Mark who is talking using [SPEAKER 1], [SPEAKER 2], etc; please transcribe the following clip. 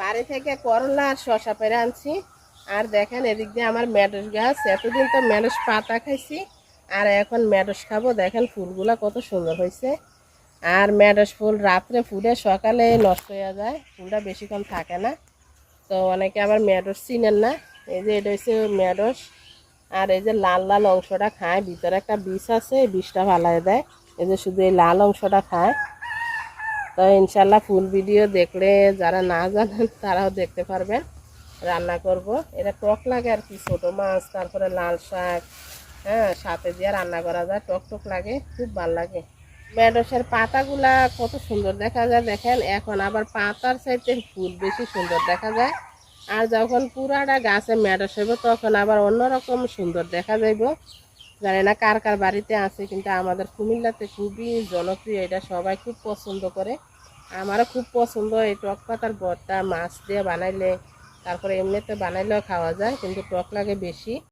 [SPEAKER 1] বাড়ি থেকে করলা আর শশা পেরে আনছি। আর দেখেন এদিক দিয়ে আমার ম্যাডস গাছ, এতদিন তো ম্যাডস পাতা খাইছি, আর এখন মেডস খাব। দেখেন ফুলগুলা কত সুন্দর হয়েছে আর ম্যাডস ফুল রাত্রে ফুলে, সকালে নষ্ট হয়ে যায়, ফুলটা বেশিক্ষণ থাকে না। তো অনেকে আবার মেডস চিনেন না। এই যে এটা হচ্ছে মেডস আর এই যে লাল লাল অংশটা খায়, ভিতরে একটা বিষ আছে, এই বিষটা ভালাই দেয়। এই যে শুধু এই লাল অংশটা খায়। তো ইনশাল্লাহ ফুল ভিডিও দেখলে যারা না জানেন, তারাও দেখতে পারবেন। রান্না করব। এটা টক লাগে আর কি, ছোটো মাছ, তারপরে লাল শাক হ্যাঁ সাথে দিয়ে রান্না করা যায়। টক টক লাগে, খুব ভালো লাগে। মেডসের পাতাগুলা কত সুন্দর দেখা যায়, দেখেন। এখন আবার পাতার চাইতে ফুল বেশি সুন্দর দেখা যায়। আর যখন পুরাটা গাছে মেডস হইব, তখন আবার অন্যরকম সুন্দর দেখা যাইব। জানি না কার কার বাড়িতে আছে, কিন্তু আমাদের কুমিল্লাতে খুবই জনপ্রিয়। এটা সবাই খুব পছন্দ করে। আমারও খুব পছন্দ এই টক পাতার ভর্তা মাছ দিয়ে বানাইলে, তারপরে এমনিতে বানাইলেও খাওয়া যায়, কিন্তু টক লাগে বেশি।